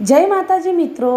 જય માતાજી મિત્રો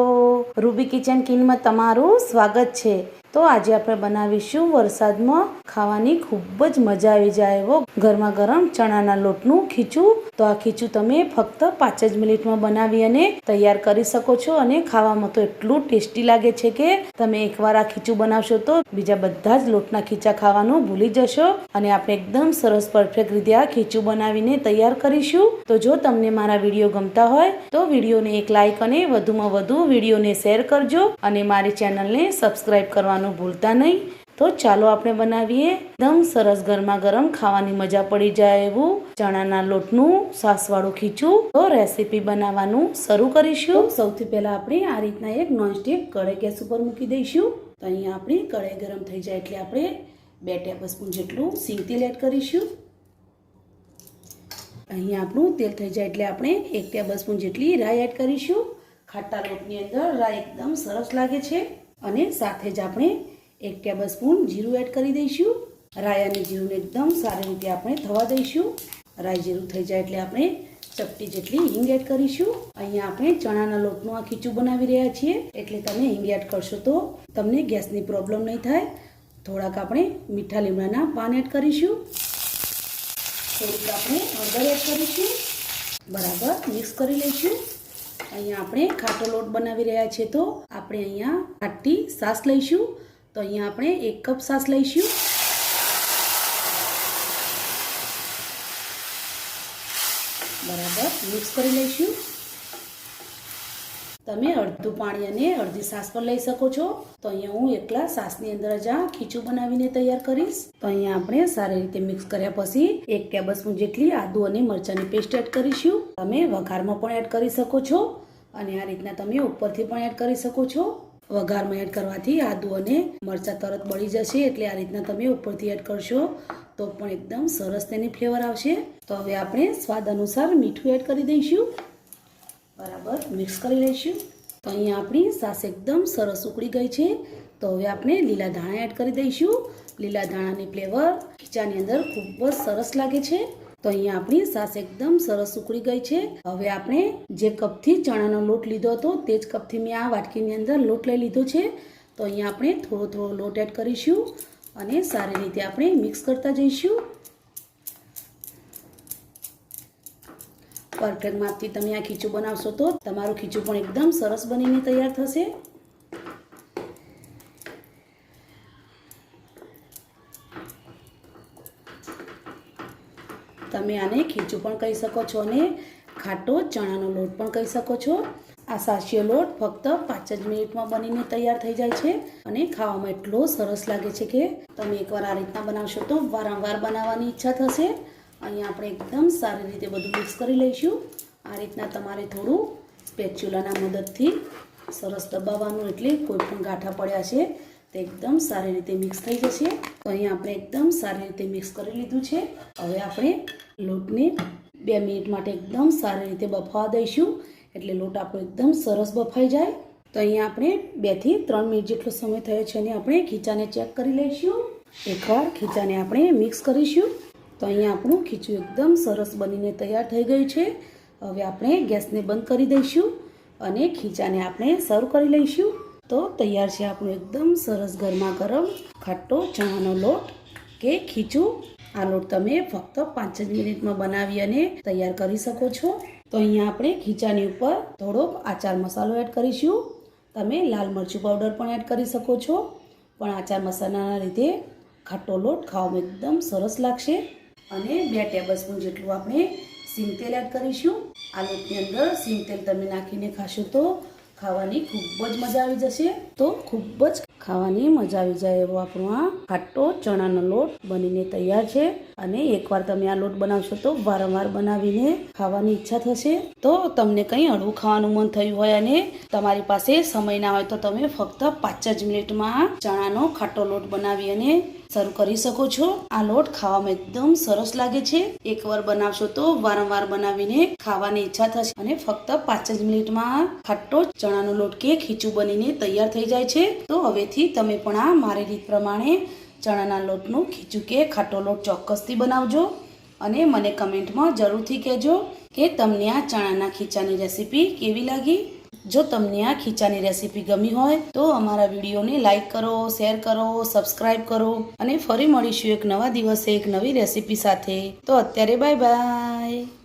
રૂબી કિચન કિનમાં તમારું સ્વાગત છે. તો આજે આપણે બનાવીશું વરસાદમાં ખાવાની ખૂબ જ મજા આવી જાય એવો ગરમા ગરમ ચણાના લોટનું ખીચું. તો આ ખીચું તમે ફક્ત પાંચ જ મિનિટમાં બનાવી અને તૈયાર કરી શકો છો અને ખાવામાં તો એટલું ટેસ્ટી લાગે છે કે તમે એકવાર આ ખીચું બનાવશો તો બીજા બધા જ લોટના ખીચા ખાવાનું ભૂલી જશો. અને આપણે એકદમ સરસ પરફેક્ટ રીતે આ ખીચું બનાવીને તૈયાર કરીશું. તો જો તમને મારા વીડિયો ગમતા હોય તો વિડીયોને એક લાઈક અને વધુમાં વધુ વિડીયોને શેર કરજો અને મારી ચેનલને સબસ્ક્રાઈબ કરવાનું ભૂલતા નહીં. તો ચાલો આપણે બનાવીએ એકદમ સરસ ગરમા ગરમ ખાવાની મજા પડી જાય એવું. ચણાના લોટનું સાસવાળું ખીચું. તો રેસીપી બનાવવાનું શરૂ કરીશું. સૌથી પહેલા આપણે આ રીતના એક નોનસ્ટિક કઢાઈ ગેસ ઉપર મૂકી દઈશું. તો અહીંયા આપણી કઢાઈ ગરમ થઈ જાય એટલે આપણે બે ટેબલ સ્પૂન જેટલું સિંગ તેલ એડ કરીશું. અહીંયા આપણું તેલ થઈ જાય એટલે આપણે એક ટેબલ જેટલી રાઈ એડ કરીશું. ખાટા લોટની અંદર રાઈ એકદમ સરસ લાગે છે. અને સાથે જ આપણે એક ટેબલ સ્પૂન જીરું એડ કરી દઈશું. રાઈ અને જીરુંને એકદમ સારી રીતે આપણે થવા દઈશું. રાઈ જીરું થઈ જાય એટલે આપણે ચપટી જેટલી હિંગ એડ કરીશું. અહીંયા આપણે ચણાના લોટનું આ ખીચું બનાવી રહ્યા છીએ. એટલે તમે હિંગ એડ કરશો તો તમને ગેસની પ્રોબ્લેમ નહીં થાય. થોડાક આપણે મીઠા લીમડાના પાન એડ કરીશું. થોડીક આપણે હળદર એડ કરીશું. બરાબર મિક્સ કરી લઈશું. અહીંયા આપણે ખાટો લોટ બનાવી રહ્યા છીએ તો આપણે અહીંયા આટલી સાસ લઈશું. તો અહીંયા આપણે એક કપ સાસ લઈશું. બરાબર, મિક્સ કરી લઈશું. તમે અડધું પાણી અને અડધી સાસ પણ લઈ શકો છો. તો અહીંયા હું એકલા સાસની અંદર જ આ ખીચું બનાવીને તૈયાર કરીશ. તો અહીંયા આપણે સારી રીતે મિક્સ કર્યા પછી એક ટેબલ સ્પૂન જેટલી આદુ અને મરચાંની પેસ્ટ એડ કરીશું. તમે વઘારમાં પણ એડ કરી શકો છો. અને આ રીતના તમે ઉપરથી પણ એડ કરી શકો છો. વઘારમાં એડ કરવાથી આદુ અને મરચાં તરત બળી જશે એટલે આ રીતના તમે ઉપરથી એડ કરશો તો પણ એકદમ સરસ તેની ફ્લેવર આવશે. તો હવે આપણે સ્વાદ અનુસાર મીઠું એડ કરી દઈશું. બરાબર મિક્સ કરી લઈશું. તો અહીંયા આપણી સાસ એકદમ સરસ ઉકળી ગઈ છે. તો હવે આપણે લીલા ધાણા એડ કરી દઈશું. લીલા ધાણાની ફ્લેવર ખીચાની અંદર ખૂબ જ સરસ લાગે છે. તો અહીંયા આપણી સાસ એકદમ સરસ ઉકળી ગઈ છે. હવે આપણે જે કપથી ચણાનો લોટ લીધો હતો તે જ કપથી મેં આ વાટકીની અંદર લોટ લઈ લીધો છે. તો અહીંયા આપણે થોડો થોડો લોટ એડ કરીશું અને સારી રીતે આપણે મિક્સ કરતા જઈશું. પરફેક્ટ માપથી તમે આ ખીચું બનાવશો તો તમારું ખીચું પણ એકદમ સરસ બનીને તૈયાર થશે. તમે આને ખીચું પણ કહી શકો છો અને ખાટો ચણાનો લોટ પણ કહી શકો છો. આ સાચીયો લોટ ફક્ત પાંચ જ મિનિટમાં બનીને તૈયાર થઈ જાય છે અને ખાવામાં એટલો સરસ લાગે છે કે તમે એકવાર આ રીતના બનાવશો તો વારંવાર બનાવવાની ઈચ્છા થશે. અહીંયા આપણે એકદમ સારી રીતે બધું મિક્સ કરી લઈશું. આ રીતના તમારે થોડું સ્પેચ્યુલાના મદદથી સરસ દબાવવાનું એટલે કોઈ પણ ગાંઠા પડ્યા છે. તે એકદમ સારી રીતે મિક્સ થઈ જશે. તો અહીંયા આપણે એકદમ સારી રીતે મિક્સ કરી લીધું છે. હવે આપણે લોટને બે મિનિટ માટે એકદમ સારી રીતે બફાવા દઈશું. એટલે લોટ આપણો એકદમ સરસ બફાઈ જાય. તો અહીંયા આપણે બેથી ત્રણ મિનિટ જેટલો સમય થયો છે અને આપણે ખીચાને ચેક કરી લઈશું. એકવાર ખીચાને આપણે મિક્સ કરીશું. તો અહીંયા આપણું ખીચું એકદમ સરસ બનીને તૈયાર થઈ ગયું છે. હવે આપણે ગેસને બંધ કરી દઈશું અને ખીચાને આપણે સર્વ કરી લઈશું. તો તૈયાર છે આપણું એકદમ સરસ ગરમા ગરમ ખાટો, ચણાનો લોટ કે ખીચું. આ લોટ તમે ફક્ત પાંચ જ મિનિટમાં બનાવી અને તૈયાર કરી શકો છો. તો અહીંયા આપણે ખીચાની ઉપર થોડોક આચાર મસાલો એડ કરીશું. તમે લાલ મરચું પાવડર પણ એડ કરી શકો છો. પણ આચાર મસાલાના લીધે ખાટો લોટ ખાવામાં એકદમ સરસ લાગશે. અને બે ટેબલસ્પૂન જેટલું આપણે સિંગ તેલ એડ કરીશું. આ લોટની અંદર સિંગ તેલ તમે નાખીને ખાશો તો ખાવાની ખૂબ જ મજા આવી જશે. તો ખૂબ જ ખાવાની મજા આવી જાય એવો આપણો આ ખાટો, ચણાનો લોટ બનીને તૈયાર છે. અને એકવાર તમે આ લોટ બનાવશો તો વારંવાર બનાવીને ખાવાની ઈચ્છા થશે. તો તમને કંઈ હળવું ખાવાનું મન થયું હોય અને તમારી પાસે સમય ના હોય તો તમે ફક્ત પાંચ જ મિનિટમાં ચણાનો ખાટો લોટ બનાવી અને શરૂ કરી શકો છો. આ લોટ ખાવામાં એકદમ સરસ લાગે છે. એકવાર બનાવશો તો વારંવાર બનાવીને ખાવાની ઈચ્છા થશે. અને ફક્ત પાંચ જ મિનિટમાં ખાટો, ચણાનો લોટ કે ખીચું બનીને તૈયાર થઈ જાય છે. તો હવેથી તમે પણ આ મારી રીત પ્રમાણે ચણાના લોટનું ખીચું કે ખાટો લોટ ચોક્કસથી બનાવજો અને મને કમેન્ટમાં જરૂરથી કહેજો કે તમને આ ચણાના ખીચાની રેસીપી કેવી લાગી? જો તમને આ ખીચાની રેસીપી ગમી હોય તો અમારા વિડીયોને લાઇક કરો, શેર કરો સબસ્ક્રાઈબ કરો અને ફરી મળીશું એક નવા દિવસે એક નવી રેસીપી સાથે. તો અત્યારે બાય બાય.